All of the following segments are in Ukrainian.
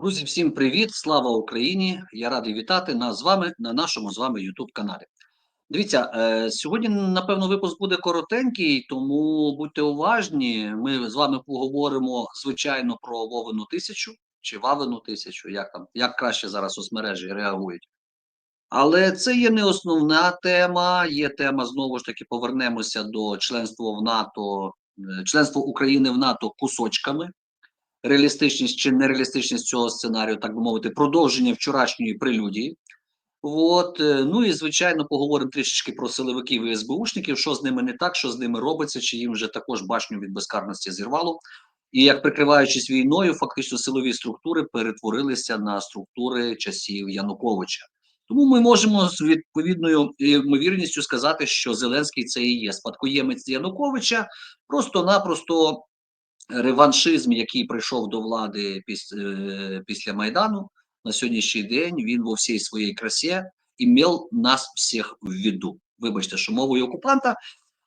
Друзі, всім привіт! Слава Україні! Я радий вітати нас з вами на нашому з вами youtube каналі. Дивіться, е, сьогодні, напевно, випуск буде коротенький, тому будьте уважні. Ми з вами поговоримо, звичайно, про Вовину тисячу чи Вавину тисячу, як там, як краще зараз соцмережі реагують. Але це є не основна тема. Є тема знову ж таки повернемося до членства в НАТО, е, членства України в НАТО кусочками реалістичність чи нереалістичність цього сценарію, так би мовити, продовження вчорашньої прелюдії. От, е, ну і звичайно, поговоримо трішечки про силовиків і СБУшників, що з ними не так, що з ними робиться, чи їм вже також башню від безкарності зірвало. І як прикриваючись війною, фактично силові структури перетворилися на структури часів Януковича. Тому ми можемо з відповідною ймовірністю сказати, що Зеленський це і є спадкоємець Януковича, просто-напросто реваншизм, який прийшов до влади після, е, після Майдану, на сьогоднішній день він во всій своїй красі імел нас всіх в виду. Вибачте, що мовою окупанта.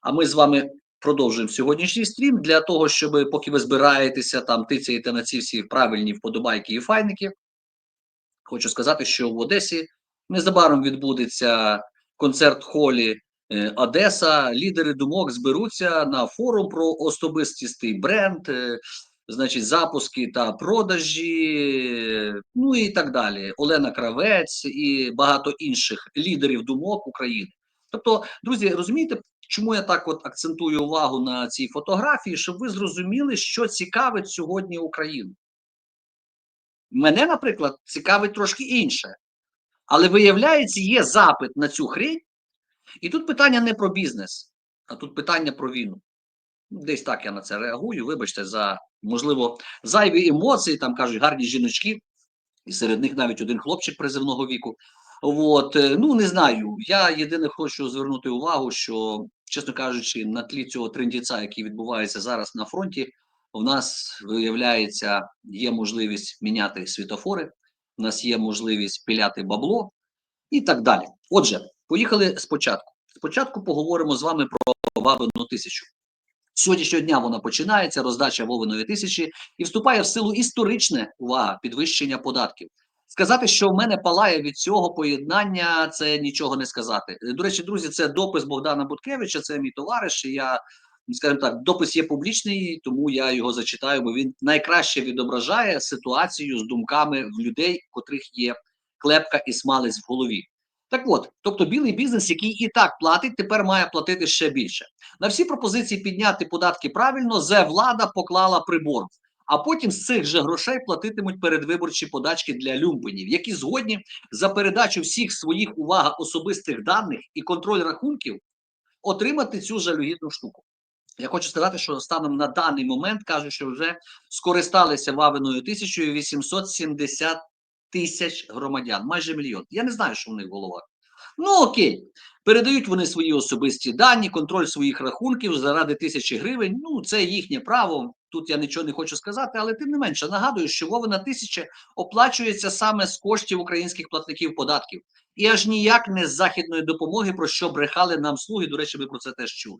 А ми з вами продовжуємо сьогоднішній стрім для того, щоб поки ви збираєтеся там тицяєте на ці всі правильні вподобайки і файники. Хочу сказати, що в Одесі незабаром відбудеться концерт холі Одеса, лідери думок зберуться на форум про особистістий бренд, е, значить, запуски та продажі, ну і так далі. Олена Кравець і багато інших лідерів думок України. Тобто, друзі, розумієте, чому я так от акцентую увагу на цій фотографії, щоб ви зрозуміли, що цікавить сьогодні Україну. Мене, наприклад, цікавить трошки інше. Але виявляється, є запит на цю хрень, і тут питання не про бізнес, а тут питання про війну. Десь так я на це реагую. Вибачте, за можливо зайві емоції, там кажуть гарні жіночки, і серед них навіть один хлопчик призивного віку. От, е, ну не знаю. Я єдине хочу звернути увагу, що, чесно кажучи, на тлі цього трендіця, який відбувається зараз на фронті, у нас виявляється, є можливість міняти світофори, у нас є можливість піляти бабло і так далі. Отже. Поїхали спочатку. Спочатку поговоримо з вами про Вавину тисячу. Сьогоднішнього дня вона починається, роздача Вовиної тисячі, і вступає в силу історичне увага підвищення податків. Сказати, що в мене палає від цього поєднання, це нічого не сказати. До речі, друзі, це допис Богдана Буткевича, це мій товариш. Я скажімо так, допис є публічний, тому я його зачитаю, бо він найкраще відображає ситуацію з думками в людей, котрих є клепка і смалець в голові. Так от, тобто білий бізнес, який і так платить, тепер має платити ще більше. На всі пропозиції підняти податки правильно, зе влада поклала прибор. А потім з цих же грошей платитимуть передвиборчі подачки для люмпенів, які згодні за передачу всіх своїх увага особистих даних і контроль рахунків отримати цю жалюгідну штуку. Я хочу сказати, що станом на даний момент кажуть, що вже скористалися Вавиною 1870 тисяч громадян, майже мільйон. Я не знаю, що в них в головах. Ну окей, передають вони свої особисті дані, контроль своїх рахунків заради тисячі гривень. Ну, це їхнє право. Тут я нічого не хочу сказати, але тим не менше нагадую, що Вовина тисяча оплачується саме з коштів українських платників податків. І аж ніяк не з західної допомоги, про що брехали нам слуги. До речі, ви про це теж чули.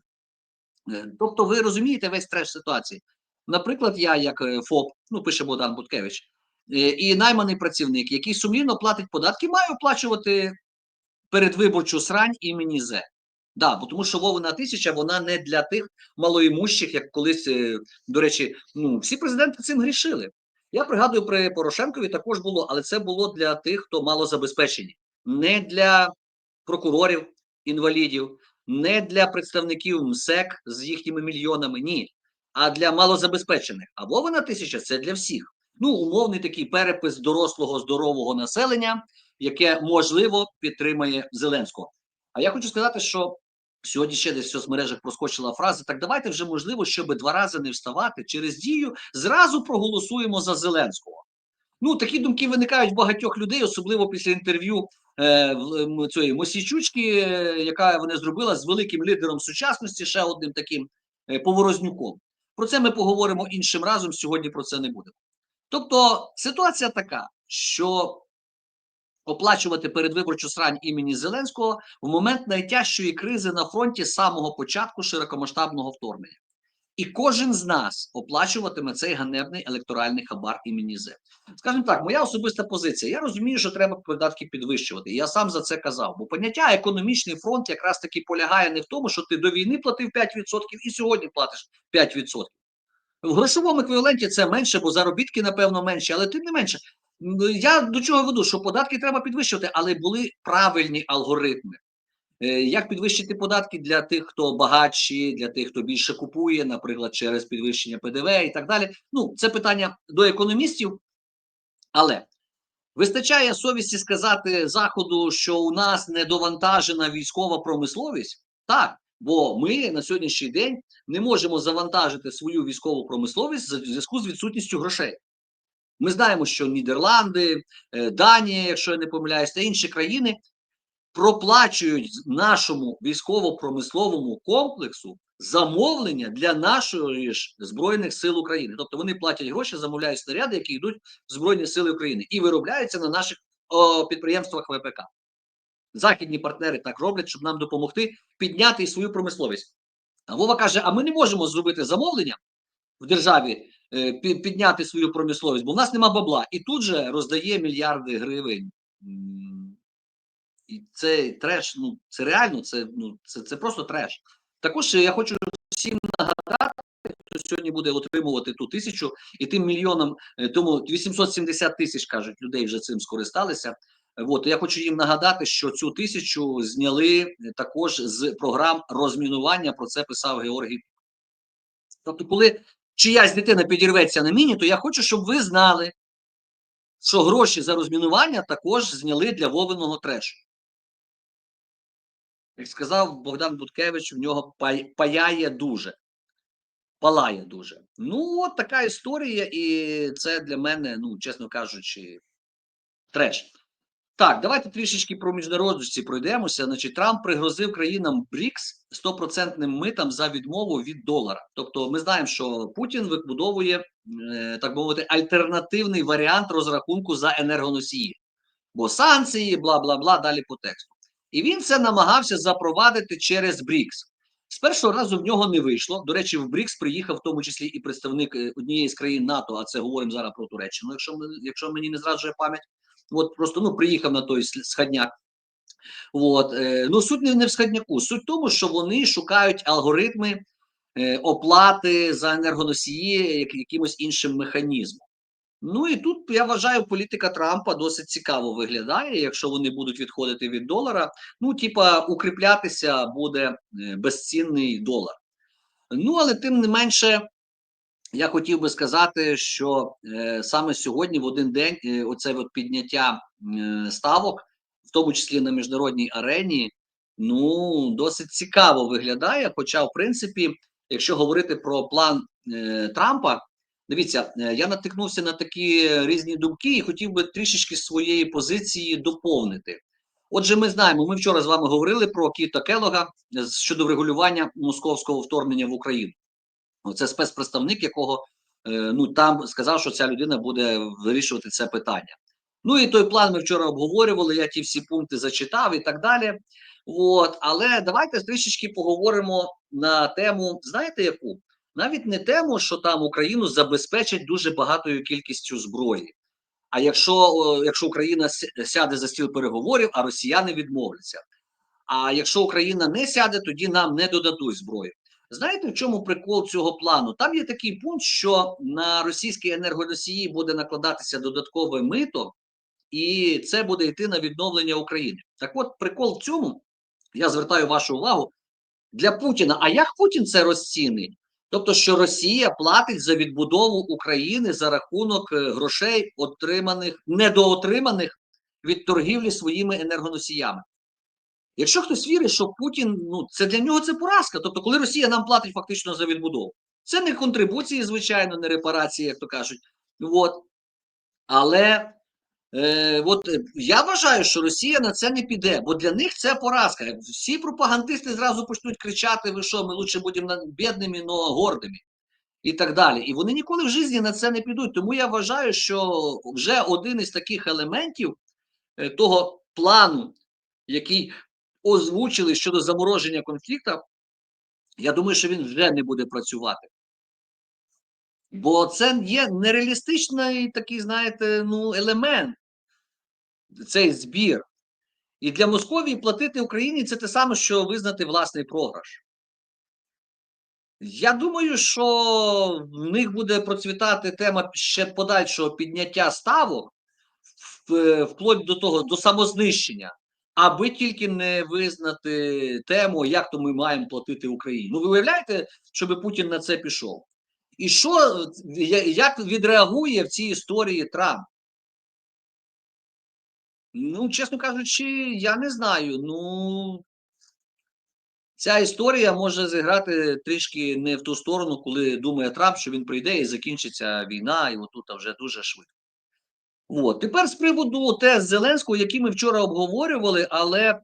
Е, тобто, ви розумієте весь треш ситуації. Наприклад, я, як е, ФОП, ну пише Богдан Буткевич, і найманий працівник, який сумлінно платить податки, має оплачувати передвиборчу срань імені Зе. Да, бо тому що Вовина тисяча вона не для тих малоімущих, як колись, е, до речі, ну всі президенти цим грішили. Я пригадую, при Порошенкові також було, але це було для тих, хто мало забезпечені, не для прокурорів, інвалідів, не для представників МСЕК з їхніми мільйонами, ні. А для малозабезпечених. А Вовина тисяча це для всіх ну умовний такий перепис дорослого здорового населення, яке можливо підтримає Зеленського. А я хочу сказати, що сьогодні ще десь в соцмережах проскочила фраза: так давайте вже можливо, щоб два рази не вставати через дію, зразу проголосуємо за Зеленського. Ну такі думки виникають в багатьох людей, особливо після інтерв'ю е, цієї Мосійчучки, е, яка вона зробила з великим лідером сучасності, ще одним таким е, поворознюком. Про це ми поговоримо іншим разом. Сьогодні про це не будемо. Тобто ситуація така, що оплачувати передвиборчу срань імені Зеленського в момент найтяжчої кризи на фронті з самого початку широкомасштабного вторгнення. і кожен з нас оплачуватиме цей ганебний електоральний хабар імені Зе. Скажімо так, моя особиста позиція. Я розумію, що треба податки підвищувати. Я сам за це казав. Бо поняття економічний фронт якраз таки полягає не в тому, що ти до війни платив 5% і сьогодні платиш 5%. В грошовому еквіваленті це менше, бо заробітки, напевно, менші, але тим не менше. Я до чого веду, що податки треба підвищувати, але були правильні алгоритми. Е, Як підвищити податки для тих, хто багатші, для тих, хто більше купує, наприклад, через підвищення ПДВ і так далі. Ну, це питання до економістів, але вистачає совісті сказати Заходу, що у нас недовантажена військова промисловість. Так, бо ми на сьогоднішній день не можемо завантажити свою військову промисловість в зв'язку з відсутністю грошей. Ми знаємо, що Нідерланди, е, Данія, якщо я не помиляюсь, та інші країни проплачують нашому військово-промисловому комплексу замовлення для нашої ж збройних сил України. Тобто вони платять гроші, замовляють снаряди, які йдуть в Збройні Сили України і виробляються на наших о, підприємствах ВПК. Західні партнери так роблять, щоб нам допомогти підняти свою промисловість. А Вова каже: а ми не можемо зробити замовлення в державі, е, підняти свою промисловість, бо в нас нема бабла. І тут же роздає мільярди гривень. І це треш, ну це реально, це, ну, це, це просто треш. Також я хочу всім нагадати, хто сьогодні буде отримувати ту тисячу, і тим мільйонам, е, тому 870 тисяч кажуть, людей вже цим скористалися. От я хочу їм нагадати, що цю тисячу зняли е, також з програм розмінування. Про це писав Георгій. Тобто, коли чиясь дитина підірветься на міні, то я хочу, щоб ви знали, що гроші за розмінування також зняли для Вовиного трешу. Як сказав Богдан Буткевич, в нього паяє дуже. Палає дуже. Ну, от така історія, і це для мене, ну, чесно кажучи, треш. Так, давайте трішечки про міжнародності пройдемося. Значить, Трамп пригрозив країнам БРІКС 100% митам за відмову від долара. Тобто, ми знаємо, що Путін вибудовує, е, так мовити, альтернативний варіант розрахунку за енергоносії, бо санкції, бла бла бла, далі по тексту. І він це намагався запровадити через БРІКС. З першого разу в нього не вийшло. До речі, в БРІКС приїхав в тому числі і представник е, однієї з країн НАТО, а це говоримо зараз про Туреччину, якщо якщо мені не зраджує пам'ять. От просто ну приїхав на той сходняк. От е, ну суть не, в сходняку. Суть в тому, що вони шукають алгоритми е, оплати за енергоносії якимось іншим механізмом. Ну і тут я вважаю, політика Трампа досить цікаво виглядає, якщо вони будуть відходити від долара. Ну, типа, укріплятися буде е, безцінний долар. Ну, але тим не менше, я хотів би сказати, що е, саме сьогодні, в один день, е, оце от підняття е, ставок, в тому числі на міжнародній арені, ну досить цікаво виглядає. Хоча, в принципі, якщо говорити про план е, Трампа, дивіться, е, я натикнувся на такі різні думки і хотів би трішечки своєї позиції доповнити. Отже, ми знаємо, ми вчора з вами говорили про Кіта Келога е, щодо врегулювання московського вторгнення в Україну. Це спецпредставник, якого е, ну там сказав, що ця людина буде вирішувати це питання. Ну і той план ми вчора обговорювали. Я ті всі пункти зачитав і так далі. От, але давайте трішечки поговоримо на тему. Знаєте, яку? Навіть не тему, що там Україну забезпечать дуже багатою кількістю зброї. А якщо, якщо Україна сяде за стіл переговорів, а росіяни відмовляться. А якщо Україна не сяде, тоді нам не додадуть зброю. Знаєте, в чому прикол цього плану? Там є такий пункт, що на російські енергоносії буде накладатися додаткове мито, і це буде йти на відновлення України. Так от, прикол в цьому, я звертаю вашу увагу для Путіна. А як Путін це розцінить? Тобто, що Росія платить за відбудову України за рахунок е, грошей, отриманих недоотриманих від торгівлі своїми енергоносіями. Якщо хтось вірить, що Путін, ну це для нього це поразка. Тобто, коли Росія нам платить фактично за відбудову, це не контрибуції, звичайно, не репарації, як то кажуть. От. Але е, от, е, я вважаю, що Росія на це не піде, бо для них це поразка. Всі пропагандисти зразу почнуть кричати: ви що, ми лучше будемо бідними, но гордими. І так далі. І вони ніколи в житті на це не підуть. Тому я вважаю, що вже один із таких елементів е, того плану, який озвучили щодо замороження конфлікту, я думаю, що він вже не буде працювати. Бо це є нереалістичний такий, знаєте, ну, елемент, цей збір. І для Московії платити Україні це те саме, що визнати власний програш. Я думаю, що в них буде процвітати тема ще подальшого підняття ставок, вплоть до того, до самознищення, аби тільки не визнати тему, як то ми маємо платити Україні. Ну, ви уявляєте, щоб Путін на це пішов? І що як відреагує в цій історії Трамп? Ну, чесно кажучи, я не знаю. Ну, ця історія може зіграти трішки не в ту сторону, коли думає Трамп, що він прийде і закінчиться війна, і отут вже дуже швидко. От. Тепер з приводу тез Зеленського, які ми вчора обговорювали, але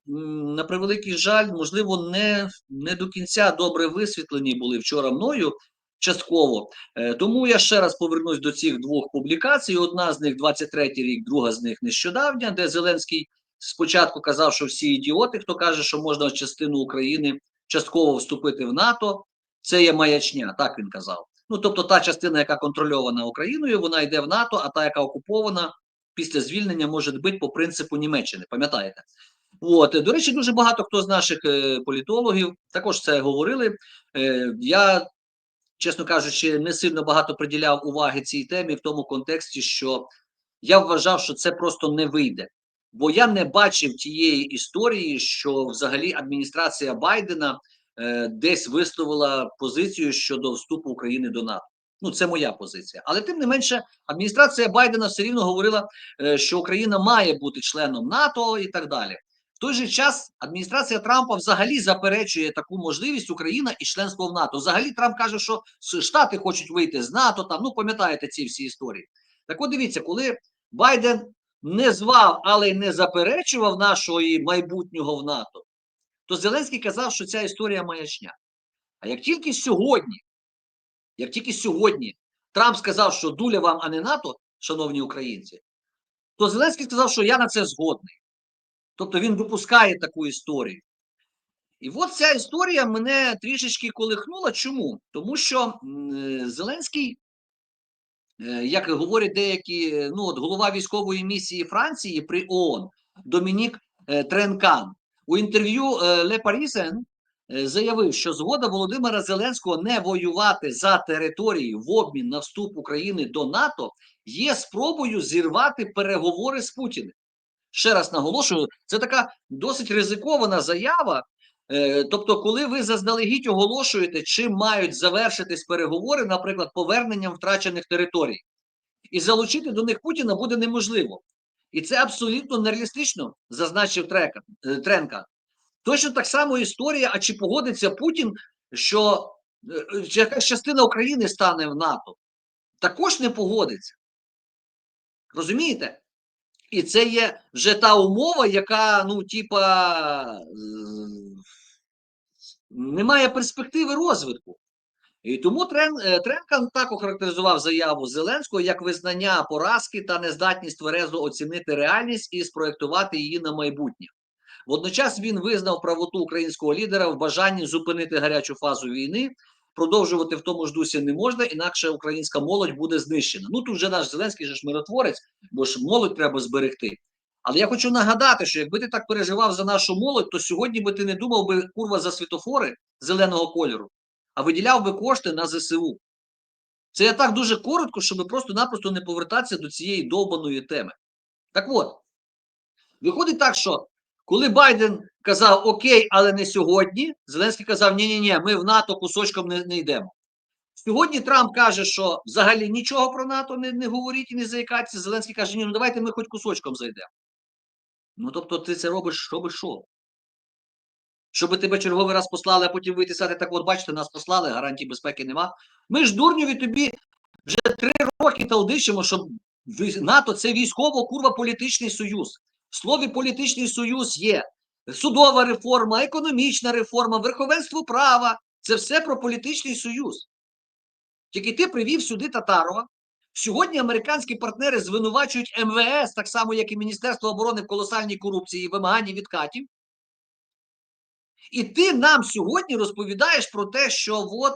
на превеликий жаль, можливо, не, не до кінця добре висвітлені були вчора мною частково. Е, тому я ще раз повернусь до цих двох публікацій. Одна з них 23-й рік, друга з них нещодавня, де Зеленський спочатку казав, що всі ідіоти, хто каже, що можна частину України частково вступити в НАТО, це є маячня, так він казав. Ну, тобто та частина, яка контрольована Україною, вона йде в НАТО, а та, яка окупована після звільнення, може бути по принципу Німеччини. Пам'ятаєте? От до речі, дуже багато хто з наших е, політологів також це говорили. Е, я, чесно кажучи, не сильно багато приділяв уваги цій темі в тому контексті, що я вважав, що це просто не вийде. Бо я не бачив тієї історії, що взагалі адміністрація Байдена е, десь висловила позицію щодо вступу України до НАТО. Ну, це моя позиція. Але тим не менше, адміністрація Байдена все рівно говорила, е, що Україна має бути членом НАТО і так далі. В той же час адміністрація Трампа взагалі заперечує таку можливість Україна і членство в НАТО. Взагалі Трамп каже, що Штати хочуть вийти з НАТО. Там ну пам'ятаєте ці всі історії. Так, от дивіться, коли Байден не звав, але й не заперечував нашого майбутнього в НАТО, то Зеленський казав, що ця історія маячня. А як тільки сьогодні, як тільки сьогодні Трамп сказав, що дуля вам, а не НАТО, шановні українці, то Зеленський сказав, що я на це згодний. Тобто він допускає таку історію. І от ця історія мене трішечки колихнула. Чому? Тому що Зеленський Е, як говорять деякі, ну от голова військової місії Франції при ООН Домінік е, Тренкан у інтерв'ю е, Ле Парісен заявив, що згода Володимира Зеленського не воювати за територію в обмін на вступ України до НАТО є спробою зірвати переговори з Путіним. Ще раз наголошую, це така досить ризикована заява. Тобто, коли ви заздалегідь оголошуєте, чим мають завершитись переговори, наприклад, поверненням втрачених територій, і залучити до них Путіна буде неможливо. І це абсолютно нереалістично, зазначив Трека, Тренка. Точно так само історія, а чи погодиться Путін, що якась частина України стане в НАТО, також не погодиться. Розумієте? І це є вже та умова, яка, ну, типа, не має перспективи розвитку. І тому Трен, Тренкан так охарактеризував заяву Зеленського як визнання поразки та нездатність тверезо оцінити реальність і спроєктувати її на майбутнє. Водночас він визнав правоту українського лідера в бажанні зупинити гарячу фазу війни, продовжувати в тому ж дусі не можна, інакше українська молодь буде знищена. Ну тут вже наш Зеленський же ж миротворець, бо ж молодь треба зберегти. Але я хочу нагадати, що якби ти так переживав за нашу молодь, то сьогодні би ти не думав би курва за світофори зеленого кольору, а виділяв би кошти на ЗСУ. Це я так дуже коротко, щоб просто-напросто не повертатися до цієї довбаної теми. Так от, виходить так, що коли Байден казав Окей, але не сьогодні, Зеленський казав, ні-ні, ні ми в НАТО кусочком не, не йдемо. Сьогодні Трамп каже, що взагалі нічого про НАТО не не говоріть і не заїкайтеся. Зеленський каже, ні, ну давайте ми хоч кусочком зайдемо. Ну тобто, ти це робиш, робиш що? Щоб тебе черговий раз послали, а потім вийти сказати, так от бачите, нас послали, гарантій безпеки нема. Ми ж дурньові тобі вже три роки талдичимо, що НАТО це військово курва політичний союз. В слові політичний союз є судова реформа, економічна реформа, верховенство права. Це все про політичний союз. Тільки ти привів сюди Татарова. Сьогодні американські партнери звинувачують МВС, так само, як і Міністерство оборони в колосальній корупції і вимаганні відкатів. І ти нам сьогодні розповідаєш про те, що от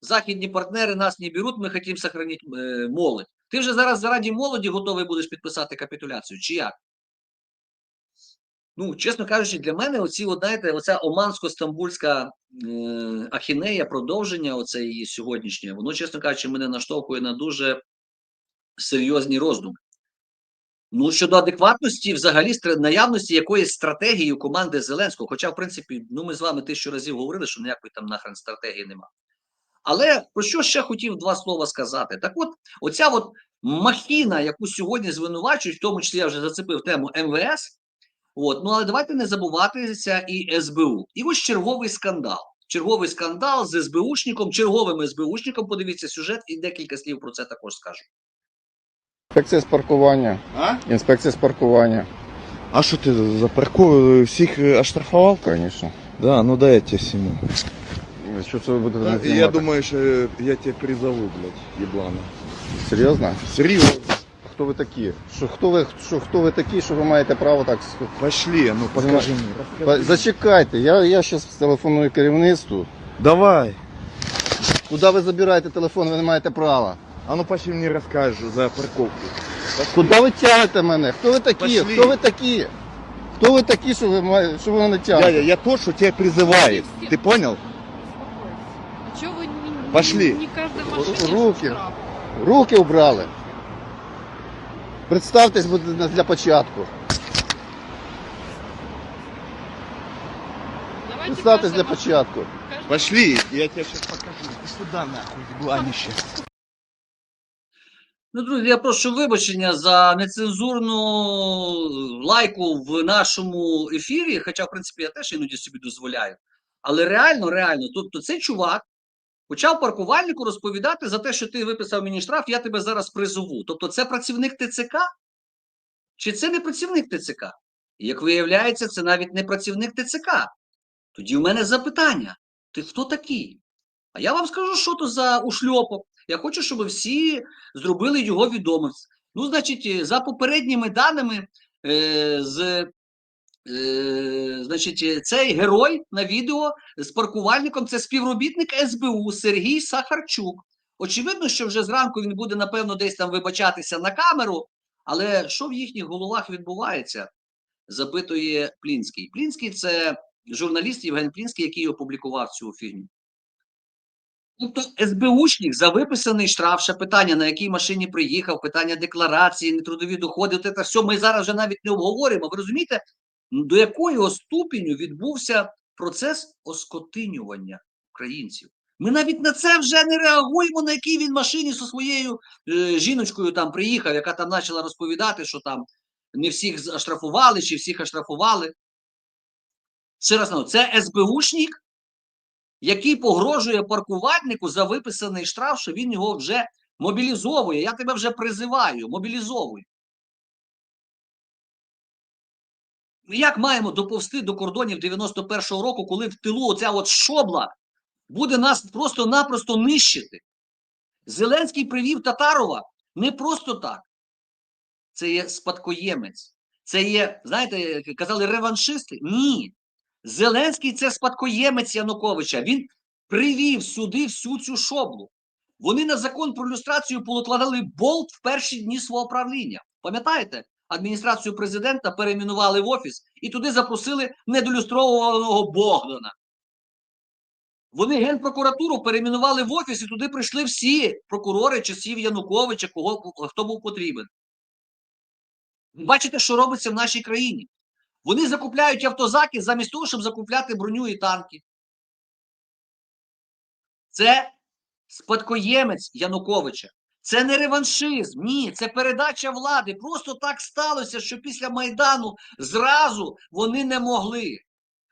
західні партнери нас не беруть, ми хочемо сохранити е, молодь. Ти вже зараз заради молоді готовий будеш підписати капітуляцію, чи як? Ну, чесно кажучи, для мене оці, от, знаєте, оця оманско-стамбульська е, ахінея, продовження оце її сьогоднішнє, воно, чесно кажучи, мене наштовхує на дуже серйозні роздуми. Ну, щодо адекватності, взагалі, наявності якоїсь стратегії у команди Зеленського, хоча, в принципі, ну ми з вами тисячу разів говорили, що ніякої там нахрен стратегії нема. Але про що ще хотів два слова сказати? Так от, оця от махіна, яку сьогодні звинувачують, в тому числі я вже зацепив тему МВС. От, ну але давайте не забуватися і СБУ. І ось черговий скандал. Черговий скандал з СБУшником, черговим СБУшником. Подивіться сюжет і декілька слів про це також скажу. Інспекція з паркування. А? Інспекція з паркування. А що ти за парковку всіх е, оштрафував? Звісно. Да, ну дай я тебе сниму. Що це ви будете Я думаю, що я тебе призову, блядь, еблана. Серйозно? Серйозно. Хто ви такі? Що, хто, ви, що, хто ви такі, що ви маєте право так... с- Пошли, ну покажи. Па- Зачекайте, я, я зараз телефоную керівництву. Давай. Куди ви забираєте телефон, ви не маєте права. А ну пошли мне расскажешь за парковку. Куди ви тягнете мене? Хто ви такі? Пошли. Хто ви такі? Хто ви такі, що ви, має- що ви мене Дядя, тягнете? я тот, что тебя призывает. Ты понял? А чё вы не, Пошли. не каждой машине Руки. штраф? Руки убрали. Представтесь будь- для початку. Давайте Представтесь каждой для машине- початку. каждой- Пошли, я тебе сейчас покажу. Ты сюда нахуй, ебланище. Ну, друзі, я прошу вибачення за нецензурну лайку в нашому ефірі, хоча, в принципі, я теж іноді собі дозволяю. Але реально, реально, тобто цей чувак почав паркувальнику розповідати за те, що ти виписав мені штраф, я тебе зараз призову. Тобто, це працівник ТЦК? Чи це не працівник ТЦК? І, як виявляється, це навіть не працівник ТЦК. Тоді в мене запитання: ти хто такий? А я вам скажу, що то за ушльопок. Я хочу, щоб всі зробили його відомим. Ну, значить, е, за попередніми даними, е, з, е, значить, е, цей герой на відео з паркувальником це співробітник СБУ Сергій Сахарчук. Очевидно, що вже зранку він буде, напевно, десь там вибачатися на камеру, але що в їхніх головах відбувається, запитує Плінський. Плінський це журналіст Євген Плінський, який опублікував цю фільму. Тобто СБУшник за виписаний штраф, ще питання, на якій машині приїхав, питання декларації, нетрудові доходи, от це все ми зараз вже навіть не обговорюємо. Ви розумієте, до якого ступеню відбувся процес оскотинювання українців? Ми навіть на це вже не реагуємо, на якій він машині зі своєю е, жіночкою там приїхав, яка там почала розповідати, що там не всіх оштрафували, чи всіх оштрафували. Ще раз це СБУшник, який погрожує паркувальнику за виписаний штраф, що він його вже мобілізовує. Я тебе вже призиваю, мобілізовую. Як маємо доповсти до кордонів 91-го року, коли в тилу оця от шобла буде нас просто-напросто нищити? Зеленський привів Татарова не просто так. Це є спадкоємець. Це є, знаєте, казали реваншисти? Ні. Зеленський це спадкоємець Януковича. Він привів сюди всю цю шоблу. Вони на закон про люстрацію покладали болт в перші дні свого правління. Пам'ятаєте? Адміністрацію президента перейменували в офіс і туди запросили недолюстрованого Богдана. Вони генпрокуратуру перейменували в офіс і туди прийшли всі прокурори часів Януковича, кого хто був потрібен. Бачите, що робиться в нашій країні? Вони закупляють автозаки замість того, щоб закупляти броню і танки. Це спадкоємець Януковича. Це не реваншизм. Ні, це передача влади. Просто так сталося, що після Майдану зразу вони не могли.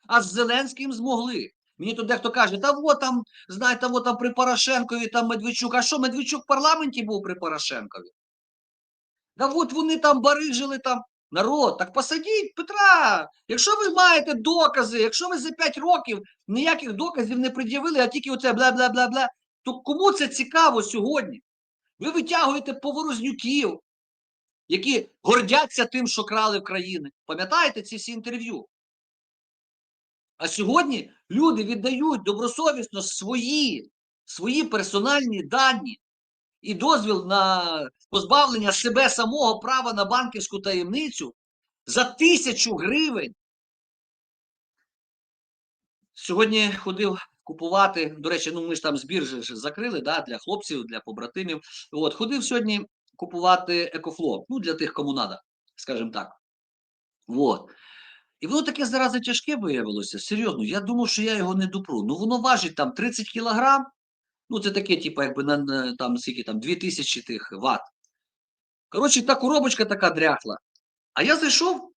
А з Зеленським змогли. Мені тут дехто каже, та от там, знаєте, от там при Порошенкові там Медведчук. А що Медведчук в парламенті був при Порошенкові? Та от вони там барижили там. Народ, так посадіть Петра. Якщо ви маєте докази, якщо ви за 5 років ніяких доказів не пред'явили, а тільки оце бла-бла-бла-бла, то кому це цікаво сьогодні? Ви витягуєте поворознюків, які гордяться тим, що крали в країни. Пам'ятаєте ці всі інтерв'ю? А сьогодні люди віддають добросовісно свої свої персональні дані і дозвіл на позбавлення себе самого права на банківську таємницю за тисячу гривень. Сьогодні ходив купувати. До речі, ну ми ж там збір же ж закрили да, для хлопців, для побратимів. От ходив сьогодні купувати екофло. Ну, для тих, кому надо, скажімо так. От. І воно таке зарази тяжке виявилося. Серйозно, я думав, що я його не допру. Ну, воно важить там 30 кілограм. Ну, це таке, типу, якби на, там скільки там 2000 тих ват. Коротше, та коробочка така дряхла. А я зайшов,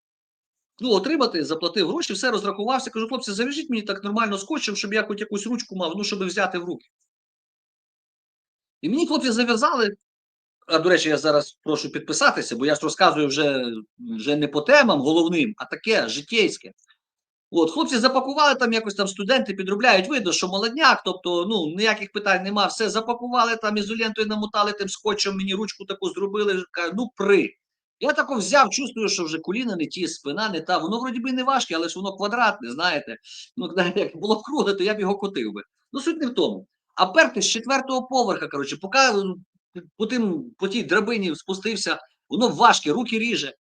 ну, отримати, заплатив гроші, все розрахувався. Кажу, хлопці, зав'яжіть мені так нормально скотчем, щоб я хоч якусь ручку мав, ну, щоб взяти в руки. І мені хлопці зав'язали. А до речі, я зараз прошу підписатися, бо я ж розказую вже, вже не по темам головним, а таке житейське. От, хлопці запакували там якось там студенти підробляють, видно, що молодняк, тобто ну ніяких питань нема, все запакували там ізолентою намотали тим скотчем, мені ручку таку зробили. кажу, ну при. Я тако взяв, чувствую, що вже коліна не ті, спина не та. Воно вроді би не важке, але ж воно квадратне, знаєте. Ну, як було б кругле, то я б його котив би. Ну, суть не в тому. А перти з четвертого поверха, коротше, поки ну, по, тим, по тій драбині спустився, воно важке, руки ріже.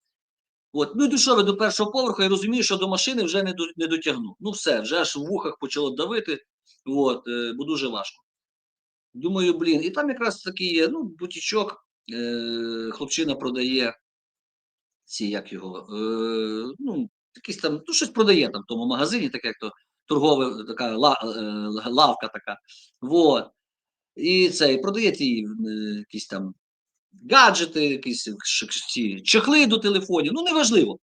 От, ну дійшов я до першого поверху і розумію, що до машини вже не, до, не дотягну. Ну все, вже аж в вухах почало давити, от, е, бо дуже важко. Думаю, блін, і там якраз такий є, ну, бутічок, е, хлопчина продає ці, як його, е, ну, якийсь там, ну, щось продає там в тому магазині, таке як то торгова така ла, е, лавка така. Вот. І це, і продає ті е, якісь там гаджети, якісь ці чехли до телефонів, ну неважливо.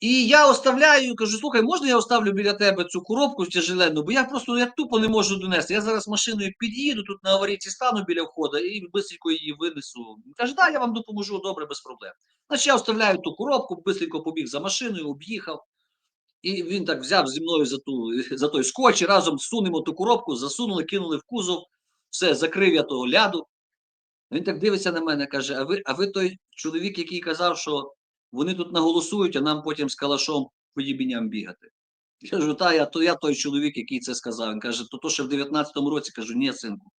І я оставляю, кажу, слухай, можна я оставлю біля тебе цю коробку тяжеленну, бо я просто я тупо не можу донести. Я зараз машиною під'їду, тут на аварійці стану біля входу і бисенько її винесу. Каже, да, я вам допоможу, добре, без проблем. Значить, я оставляю ту коробку, бисенько побіг за машиною, об'їхав. І він так взяв зі мною за, ту, за той скотч, і разом сунемо ту коробку, засунули, кинули в кузов, все, закрив я того ляду. Він так дивиться на мене, каже: а ви, а ви той чоловік, який казав, що вони тут наголосують, а нам потім з калашом по їбіням бігати. Я кажу, та я, то я той чоловік, який це сказав. Він каже, то то ще в 19-му році кажу, ні, синку.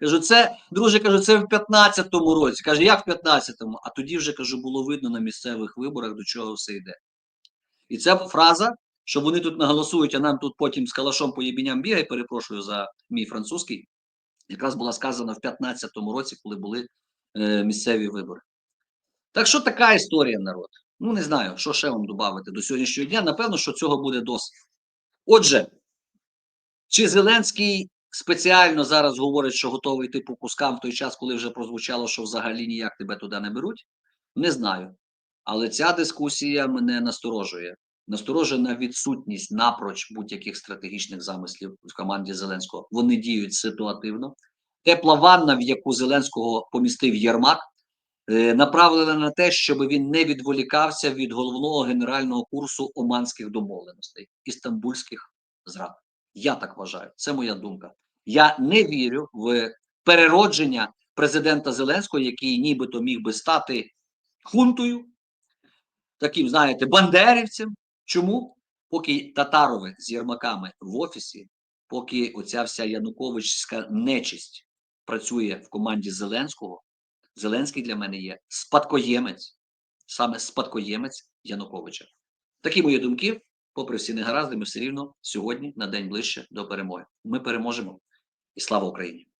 Кажу, це, друже, кажу, це в 15-му році. Каже, як в 15-му? А тоді вже кажу, було видно на місцевих виборах, до чого все йде. І ця фраза, що вони тут наголосують, а нам тут потім з калашом по їбіням бігає, перепрошую за мій французький, якраз була сказана в 15-му році, коли були е, місцеві вибори. Так що така історія, народ. Ну, не знаю, що ще вам додати до сьогоднішнього дня. Напевно, що цього буде досить. Отже, чи Зеленський спеціально зараз говорить, що готовий йти по кускам в той час, коли вже прозвучало, що взагалі ніяк тебе туди не беруть? Не знаю. Але ця дискусія мене насторожує. Насторожує на відсутність напроч будь-яких стратегічних замислів в команді Зеленського. Вони діють ситуативно. Тепла ванна, в яку Зеленського помістив Єрмак, е, направлена на те, щоб він не відволікався від головного генерального курсу оманських домовленостей, істамбульських зрад. Я так вважаю. Це моя думка. Я не вірю в переродження президента Зеленського, який нібито міг би стати хунтою, таким, знаєте, бандерівцем. Чому? Поки татарови з Єрмаками в офісі, поки оця вся Януковичська нечисть працює в команді Зеленського, Зеленський для мене є спадкоємець, саме спадкоємець Януковича. Такі мої думки, попри всі негаразди, ми все рівно сьогодні на день ближче до перемоги. Ми переможемо і слава Україні!